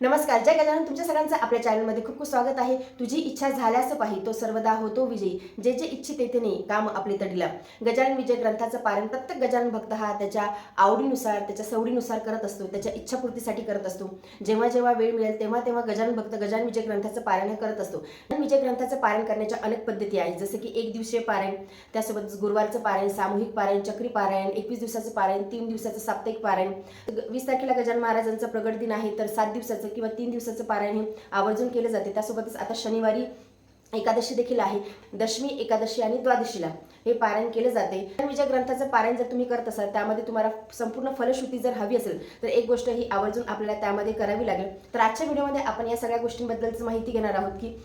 नमस्कार जय गजानन. तुमच्या सगळ्यांचं आपल्या चॅनलमध्ये खूप खूप स्वागत आहे. तुझी इच्छा झाल्यास पाहि तो सर्वदा होतो विजयी. जे जे इच्छित येते नाही काम आपले तडीला. गजानन विजय ग्रंथाचं पारण प्रत्येक गजानन भक्त हा त्याच्या आवडीनुसार त्याच्या सवडीनुसार करत असतो त्याच्या इच्छापूर्तीसाठी करत असतो. जेव्हा जेव्हा वेळ मिळेल तेव्हा तेव्हा गजानन भक्त गजानन विजय ग्रंथाचं पारण हे करत असतो. विजय ग्रंथाचं पारण करण्याच्या अनेक पद्धती आहेत. जसे की एक दिवसीय पारायण त्यासोबत गुरुवारचं पारायण सामूहिक पारायण चक्री पारायण एकवीस दिवसाचं पारायण तीन दिवसाचं साप्ताहिक पारायण. वीस तारखेला गजानन महाराजांचा प्रगट दिन आहे तर सात दिवसाचं किंवा तीन दिवसाचं पारायण हे आवर्जून केलं जाते. त्यासोबतच आता शनिवारी एकादशी देखील आहे. दशमी एकादशी आणि द्वादशीला हे पारायण केले जाते. विजय ग्रंथाचं पारायण जर तुम्ही करत असाल त्यामध्ये तुम्हाला संपूर्ण फलश्रुती जर हवी असेल तर एक गोष्ट ही आवर्जून आपल्याला त्यामध्ये करावी लागेल. तर आजच्या व्हिडिओमध्ये आपण या सगळ्या गोष्टींबद्दलच माहिती घेणार आहोत की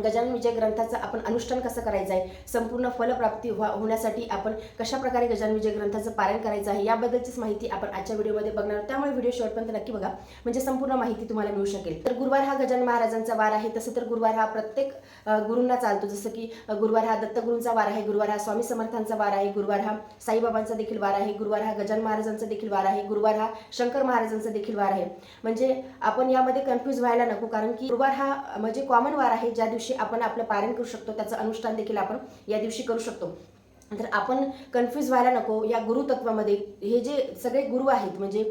गजानन विजय ग्रंथाचं आपण अनुष्ठान कसं करायचं आहे? संपूर्ण फलप्राप्ती व्हा होण्यासाठी आपण कशा प्रकारे गजानन विजय ग्रंथाचं पारायण करायचं आहे? याबद्दलचीच माहिती आपण आजच्या व्हिडिओमध्ये बघणार आहोत. त्यामुळे व्हिडिओ शेवटपर्यंत नक्की बघा. म्हणजे संपूर्ण माहिती तुम्हाला मिळू शकेल. तर गुरुवार हा गजानन महाराजांचा वार आहे. तसं तर गुरुवार हा प्रत्येक गुरूंना चालतो. जसं की गुरुवार हा दत्तगुरूंचा वार आहे. गुरुवार हा स्वामी समर्थांचा वार आहे. गुरुवार हा साईबाबांचा देखील वार आहे. गुरुवार हा गजानन महाराजांचा देखील वार आहे. गुरुवार हा शंकर महाराजांचा देखील वार आहे. म्हणजे आपण यामध्ये कन्फ्यूज व्हायला नको. कारण की गुरुवार हा म्हणजे कॉमन वार आहे. ज्या दिवशी आपण आपलं पारण करू शकतो त्याचं अनुष्ठान देखील आपण या दिवशी करू शकतो. तर आपण कन्फ्यूज व्हायला नको. या गुरुतत्वामध्ये हे जे सगळे गुरु आहेत म्हणजे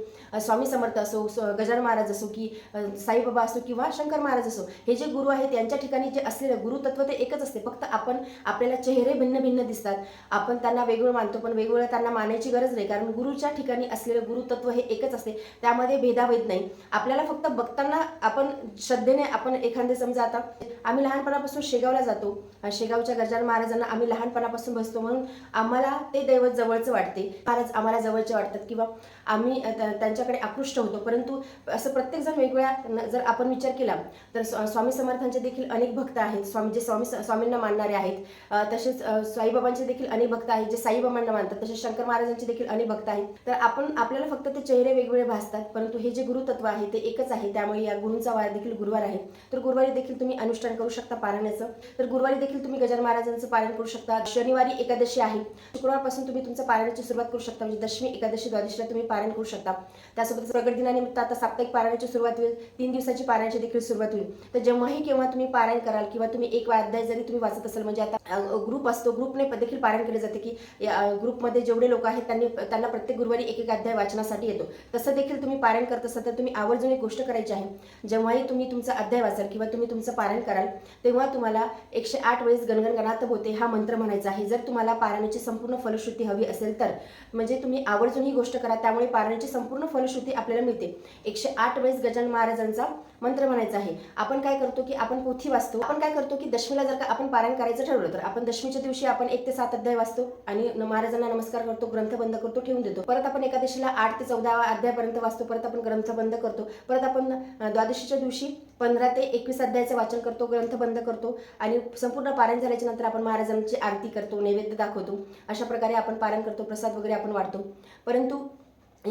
स्वामी समर्थ असो स- गजानन महाराज असो की साईबाबा असो किंवा शंकर महाराज असो हे जे गुरु आहेत त्यांच्या ठिकाणी जे असलेलं गुरुतत्व ते एकच असते. फक्त आपण आपल्याला चेहरे भिन्न भिन्न दिसतात. आपण त्यांना वेगवेगळं मानतो पण वेगवेगळं त्यांना मानायची गरज नाही. कारण गुरुच्या ठिकाणी असलेलं गुरुतत्व हे एकच असते. त्यामध्ये भेदाभेद नाही. आपल्याला फक्त बघताना आपण श्रद्धेने आपण एखादे समजा आता आम्ही लहानपणापासून शेगावला जातो. शेगावच्या गजानन महाराजांना आम्ही लहानपणापासून बसतो. म्हणून आम्हाला ते दैवत जवळचं वाटते. फारच आम्हाला जवळचे वाटतात किंवा आम्ही त्यांच्याकडे आकृष्ट होतो. परंतु असं प्रत्येकजण वेगवेगळ्या जर आपण विचार केला तर स्वा- स्वामी समर्थांचे देखील अनेक भक्त आहेत. स्वामी जे स्वामी स्वामींना मानणारे आहेत. तसेच साईबाबांचे देखील अनेक भक्त आहेत जे साईबाबांना मानतात. तसेच शंकर महाराजांचे देखील अनेक भक्त आहेत. तर आपण आपल्याला फक्त ते चेहरे वेगवेगळे भासतात. परंतु हे जे गुरुतत्व आहे ते एकच आहे. त्यामुळे या गुरुंचा वार देखील गुरुवार आहे. तर गुरुवारी देखील तुम्ही अनुष्ठान करू शकता पारण्याचं तर गुरुवारी देखील तुम्ही गजान महाराजांचं पालन करू शकता. शनिवारी एकादशी आहे. शुक्रवारपासून तुम्ही तुमच्या पारायणाची सुरुवात करू शकता. म्हणजे दशमी एकादशी द्वादशीला तुम्ही पारायण करू शकता. त्यासोबत प्रगट दिनानिमित्त आता साप्ताहिक पारायणाची सुरुवात होईल. तीन दिवसाची पारायणाची देखील सुरुवात होईल. तर जेव्हाही केव्हा तुम्ही पारायण कराल किंवा तुम्ही एक अध्याय जरी तुम्ही वाचत असाल म्हणजे आता ग्रुप असतो. ग्रुपने देखील पारायण केले जाते की ग्रुपमध्ये जेवढे लोक आहेत त्यांनी त्यांना प्रत्येक गुरुवारी एक एक अध्याय वाचनासाठी येतो. तसं देखील तुम्ही पारायण करत असाल तर तुम्ही आवर्जून एक गोष्ट करायची आहे. जेव्हाही तुम्ही तुमचा अध्याय वाचाल किंवा तुम्ही तुमचं पारायण कराल तेव्हा तुम्हाला एकशे आठ वेळेस गणगणगणात होते हा मंत्र म्हणायचा आहे. जर तुम्हाला पारायणाची संपूर्ण फलश्रुती हवी असेल तर. म्हणजे तुम्ही आवर्जून ही गोष्ट करा त्यामुळे पारायणाची संपूर्ण फलश्रुती आपल्याला मिळते. एकशे आठ वेळेस गजानन महाराजांचा मंत्र म्हणायचा आहे. आपण काय करतो की आपण पोथी वाचतो. आपण काय करतो की दशमीला जर का आपण पारायण करायचं ठरवलं तर आपण दशमीच्या दिवशी आपण एक ते सात अध्याय वाचतो आणि महाराजांना नमस्कार करतो ग्रंथ बंद करतो ठेवून देतो. परत आपण एकादशीला आठ ते चौदा अध्यायापर्यंत वाचतो. परत आपण ग्रंथ बंद करतो. परत आपण द्वादशीच्या दिवशी पंधरा ते एकवीस अध्यायाचं वाचन करतो ग्रंथ बंद करतो आणि संपूर्ण पारायण झाल्याच्यानंतर आपण महाराजांची आरती करतो नैवेद्य दाखवतो. अशा प्रकारे आपण पारायण करतो प्रसाद वगैरे आपण वाढतो. परंतु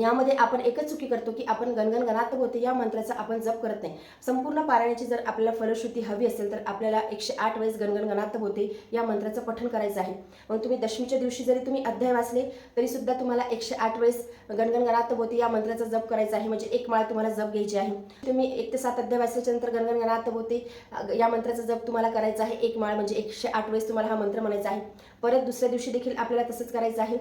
यामध्ये आपण एकच चुकी करतो की आपण गणगण गणात होते या मंत्राचा आपण जप करत नाही. संपूर्ण पारायणाची जर आपल्याला फलश्रुती हवी असेल तर आपल्याला एकशे आठ वेळेस गणगण गणात होते या मंत्राचं पठण करायचं आहे. मग तुम्ही दशमीच्या दिवशी जरी तुम्ही अध्याय वाचले तरी सुद्धा तुम्हाला एकशे आठ वेळेस गणगण गणात होते या मंत्राचा जप करायचा आहे. म्हणजे एक माळ तुम्हाला जप घ्यायची आहे. तुम्ही एक ते सात अध्याय वाचल्याच्या नंतर गणगण गणात होते या मंत्राचा जप तुम्हाला करायचा आहे. एक माळ म्हणजे एकशे आठ वेळेस तुम्हाला हा मंत्र म्हणायचा आहे. परत दुसऱ्या दिवशी देखील आपल्याला तसंच करायचं आहे.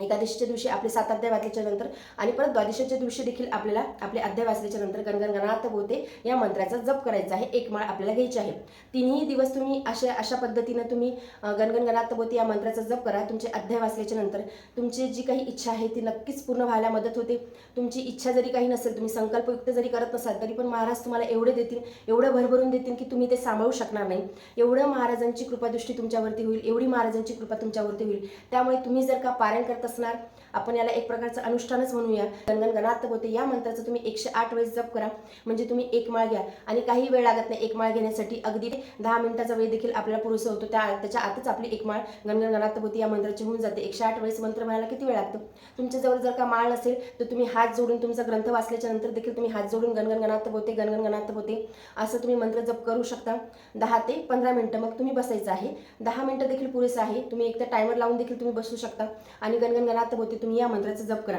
एकादशीच्या दिवशी आपले सात अध्याय वाचल्याच्या नंतर आणि परत द्वादशीच्या दिवशी देखील आपल्याला आपले अध्याय वाचल्याच्या नंतर गणगणगणात गणात या मंत्राचा जप करायचा आहे. एक माळ आपल्याला घ्यायची आहे. तिन्ही दिवस तुम्ही अशा अशा पद्धतीनं तुम्ही गणगणगणात होते. या मंत्राचा जप करा. तुमचे अध्याय वाचल्याच्या नंतर तुमची जी काही इच्छा आहे ती नक्कीच पूर्ण व्हायला मदत होते. तुमची इच्छा जरी काही नसेल तुम्ही संकल्पयुक्त जरी करत नसाल तरी पण महाराज तुम्हाला एवढे देतील एवढं भरभरून देतील की तुम्ही ते सांभाळू शकणार नाही. एवढं महाराजांची कृपादृष्टी तुमच्यावरती होईल. एवढी महाराजांची कृपा तुमच्यावरती होईल. त्यामुळे तुम्ही जर का पारायण करता असणार. आपण याला एक प्रकारचं अनुष्ठानच म्हणूया. गणगण गणात होते. या मंत्राचं तुम्ही एकशे आठ वेळेस जप करा. म्हणजे तुम्ही एक माळ घ्या. आणि काही वेळ लागत नाही एक माळ घेण्यासाठी. अगदी दहा मिनिटाचा वेळ देखील आपल्याला पुरुष होतो. त्या त्याच्या आतच आपली एक माळ गणगण गणात होती. या मंत्राची होऊन जाते. एकशे आठ वेळेस मंत्र म्हणायला किती वेळ लागतो? तुमच्याजवळ जर का माळ नसेल तर तुम्ही हात जोडून तुमचा ग्रंथ वाचल्याच्या नंतर देखील तुम्ही हात जोडून गणगण गणात होते गणगण गणात होते. असं तुम्ही मंत्र जप करू शकता. दहा ते पंधरा मिनिटं मग तुम्ही बसायचं आहे. दहा मिनिटं देखील पुरेसं आहे. तुम्ही एक तर टायमर लावून देखील तुम्ही बसू शकता. आणि गणगण गणात होते तुम्ही या मंत्राचा जप करा.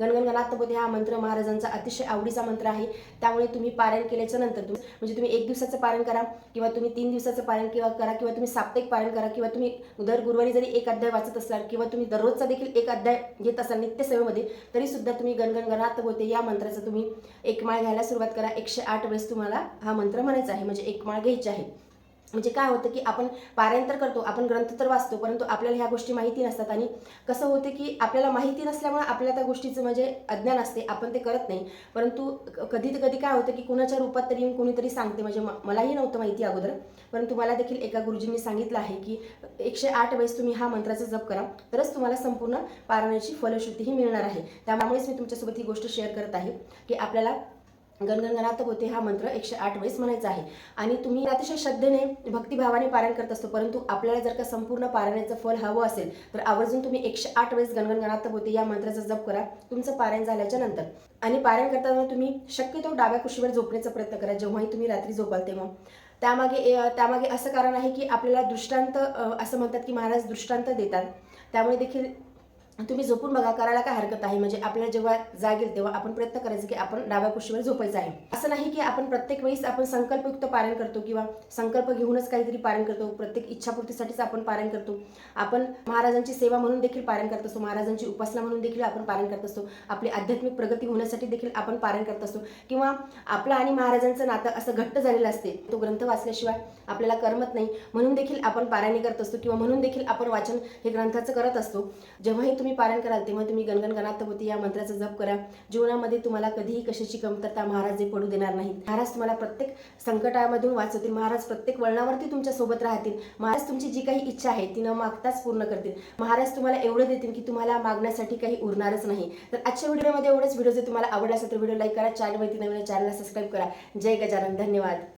गणगण हा मंत्र महाराजांचा अतिशय आवडीचा मंत्र आहे. त्यामुळे तुम्ही पारायण केल्याच्यानंतर म्हणजे तुम्ही एक दिवसाचं पारायण करा किंवा तुम्ही तीन दिवसाचं पारायण किंवा करा किंवा तुम्ही साप्ताहिक पारायण करा किंवा तुम्ही दर गुरुवारी जरी एक अध्याय वाचत असाल किंवा तुम्ही दररोजचा देखील एक अध्याय घेत असाल नित्यसेवेमध्ये तरी सुद्धा तुम्ही गणगण होते या मंत्राचा तुम्ही एक माळ घ्यायला सुरुवात करा. एकशे आठ वेळेस तुम्हाला हा मंत्र म्हणायचा आहे म्हणजे एक माळ घ्यायची आहे. म्हणजे काय होतं की आपण पारायण तर करतो आपण ग्रंथ तर वाचतो परंतु आपल्याला ह्या गोष्टी माहिती नसतात. आणि कसं होतं की आपल्याला माहिती नसल्यामुळे आपल्याला त्या गोष्टीचं म्हणजे अज्ञान असते आपण ते करत नाही. परंतु क- कधी कधी काय होतं की कुणाच्या रूपात तरी येऊन कोणीतरी सांगते. म्हणजे म- मलाही नव्हतं माहिती अगोदर परंतु मला देखील एका गुरुजींनी सांगितलं आहे की एकशे आठ वेळेस तुम्ही हा मंत्राचा जप करा तरच तुम्हाला संपूर्ण पारायणाची फलश्रुतीही मिळणार आहे. त्यामुळेच मी तुमच्यासोबत ही गोष्ट शेअर करत आहे की आपल्याला गणगणगणात होते हा मंत्र एकशे आठ वेळेस म्हणायचा आहे. आणि तुम्ही अतिशय श्रद्धेने भक्तिभावाने पारायण करत असतो परंतु आपल्याला जर का संपूर्ण पारायणाचं फल हवं असेल तर आवर्जून तुम्ही एकशे आठ वेळेस गणगणगणात होते या मंत्राचा जप करा. तुमचं पारायण झाल्याच्यानंतर. आणि पारायण करताना तुम्ही शक्यतो डाव्या कुशीवर झोपण्याचा प्रयत्न करा जेव्हाही तुम्ही रात्री झोपाल तेव्हा. त्यामागे त्यामागे असं कारण आहे की आपल्याला दृष्टांत असं म्हणतात की महाराज दृष्टांत देतात. त्यामुळे देखील तुम्ही झोपून बघा करायला काय हरकत आहे? म्हणजे आपल्याला जेव्हा जागेल तेव्हा आपण प्रयत्न करायचं की आपण डाव्या कुशीवर झोपायचं आहे. असं नाही की आपण प्रत्येक वेळेस आपण संकल्पयुक्त पारायण करतो किंवा संकल्प घेऊनच काहीतरी पारण करतो प्रत्येक इच्छापूर्तीसाठीच आपण पारायण करतो. आपण महाराजांची सेवा म्हणून देखील पारण करत असतो महाराजांची उपासना म्हणून देखील आपण पारण करत असतो. आपली आध्यात्मिक प्रगती होण्यासाठी देखील आपण पारण करत असतो. किंवा आपलं आणि महाराजांचं नातं असं घट्ट झालेलं असते. तो ग्रंथ वाचल्याशिवाय आपल्याला करमत नाही. म्हणून देखील आपण पारायणे करत असतो किंवा म्हणून देखील आपण वाचन हे ग्रंथाचं करत असतो. जेव्हाही तुम्ही तुम्ही पारण कराल तेव्हा तुम्ही गणगण गणात होती या मंत्राचा जप करा. जीवनामध्ये तुम्हाला कधीही कशाची कमतरता महाराज हे पडू देणार नाही महाराज तुम्हाला प्रत्येक संकटामधून वाचवतील. महाराज प्रत्येक वळणावरती तुमच्यासोबत राहतील. महाराज तुमची जी काही इच्छा आहे ती न मागताच पूर्ण करतील. महाराज तुम्हाला एवढं देतील की तुम्हाला मागण्यासाठी काही उरणारच नाही. तर आजच्या व्हिडिओमध्ये एवढंच. व्हिडिओ जर तुम्हाला आवडला असेल तर व्हिडिओ लाईक करा चॅनलवरती नवीन चॅनलला सबस्क्राईब करा. जय गजानन. धन्यवाद.